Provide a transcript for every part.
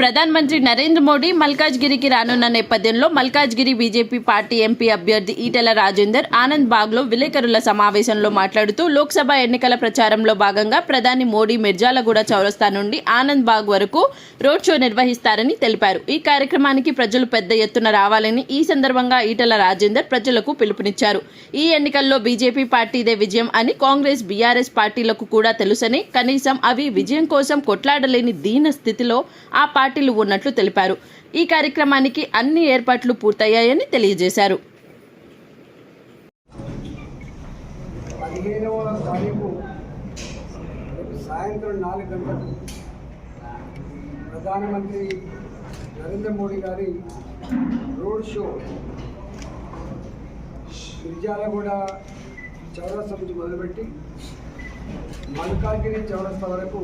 ప్రధానమంత్రి నరేంద్ర మోడీ మల్కాజ్గిరికి రానున్న నేపథ్యంలో మల్కాజ్గిరి బీజేపీ పార్టీ ఎంపీ అభ్యర్థి ఈటెల రాజేందర్ ఆనంద్ బాగ్లో విలేకరుల సమావేశంలో మాట్లాడుతూ లోక్సభ ఎన్నికల ప్రచారంలో భాగంగా ప్రధాని మోడీ మిర్జాలగూడ చౌరస్తా నుండి ఆనంద్ బాగ్ వరకు రోడ్ షో నిర్వహిస్తారని తెలిపారు. ఈ కార్యక్రమానికి ప్రజలు పెద్ద ఎత్తున రావాలని ఈ సందర్భంగా ఈటెల రాజేందర్ ప్రజలకు పిలుపునిచ్చారు. ఈ ఎన్నికల్లో బీజేపీ పార్టీదే విజయం అని కాంగ్రెస్ బీఆర్ఎస్ పార్టీలకు కూడా తెలుసని కనీసం అవి విజయం కోసం కొట్లాడలేని దీన స్థితిలో ఆ పార్టీ పార్టీలు ఉన్నట్లు తెలిపారు. ఈ కార్యక్రమానికి అన్ని ఏర్పాట్లు పూర్తయ్యాయని తెలియజేశారు. పదిహేనవ తారీఖు సాయంత్రం నాలుగు గంటలకు ప్రధానమంత్రి నరేంద్ర మోడీ గారి రోడ్ షో మిర్జాలగూడ చౌరస్తా నుంచి మొదలుపెట్టి మల్కాగిరి చౌరస్తా వరకు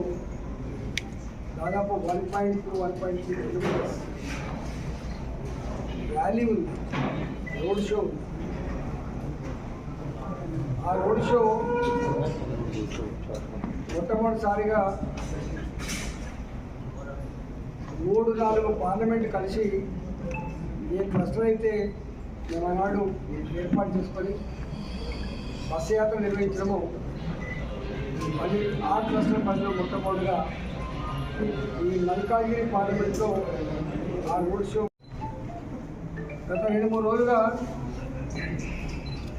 దాదాపు one point two one point three kilometres rally ఉంది. రోడ్ షో ఉంది. ఆ రోడ్ షో మొట్టమొదటిసారిగా మూడు నాలుగు పార్లమెంట్ కలిసి ఏ క్లస్టర్ అయితే మేము ఆనాడు ఏర్పాటు చేసుకొని బస్సు యాత్ర నిర్వహించడము అది ఆ క్లస్టర్ పనిలో మొట్టమొదటిగా ఈ మల్కాగిరి పార్లమెంట్లో ఆ రోడ్ షో గత రెండు మూడు రోజులుగా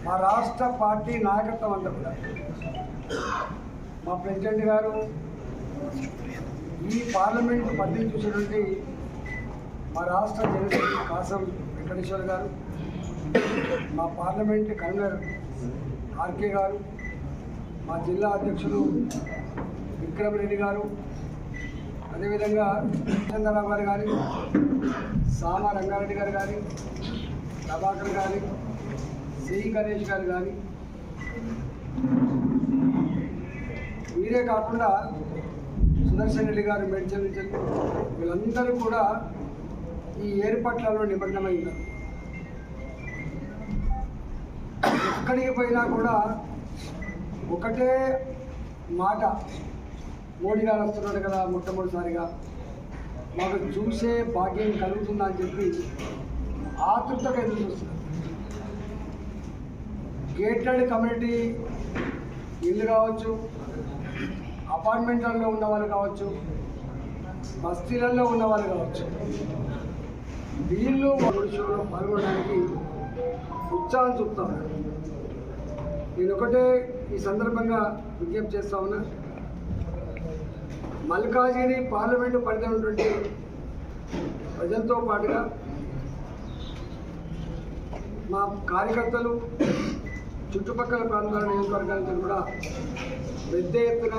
మా రాష్ట్ర పార్టీ నాయకత్వం అంతా కూడా. మా ప్రెసిడెంట్ గారు ఈ పార్లమెంట్ పరిధిని చూసినటువంటి మా రాష్ట్ర జనసేన కాసం వెంకటేశ్వర్ గారు మా పార్లమెంట్ కన్వీనర్ ఆర్కే గారు మా జిల్లా అధ్యక్షులు విక్రమ్ రెడ్డి గారు అదేవిధంగా చంద్రబాబు గారు కానీ సామా రంగారెడ్డి గారు కానీ ప్రభాకర్ కానీ సి గణేష్ గారు కానీ మీరే కాకుండా సుదర్శన్ రెడ్డి గారు మెడిచల్ వీళ్ళందరూ కూడా ఈ ఏర్పాట్లలో నిమగ్నమై ఉన్నారు. ఎక్కడికి పోయినా కూడా ఒకటే మాట మోడీ గారు వస్తున్నాడు కదా మొట్టమొదటిసారిగా. మాకు చూసే భాగ్యం కలుగుతుందా అని చెప్పి ఆతృతగా ఎదురు చూస్తున్నారు. గేటెడ్ కమ్యూనిటీ ఇల్లు కావచ్చు అపార్ట్మెంట్లలో ఉన్న వాళ్ళు కావచ్చు బస్తీలలో ఉన్నవాళ్ళు కావచ్చు వీళ్ళు వాళ్ళ పాల్గొనడానికి ఉత్సాహం చూపుతాం నేను ఒకటే ఈ సందర్భంగా విజ్ఞప్తి చేస్తా ఉన్నా. మల్కాజిగిరి పార్లమెంటు పరిధి ఉన్నటువంటి ప్రజలతో పాటుగా మా కార్యకర్తలు చుట్టుపక్కల ప్రాంతాల నియోజకవర్గాలతో కూడా పెద్ద ఎత్తున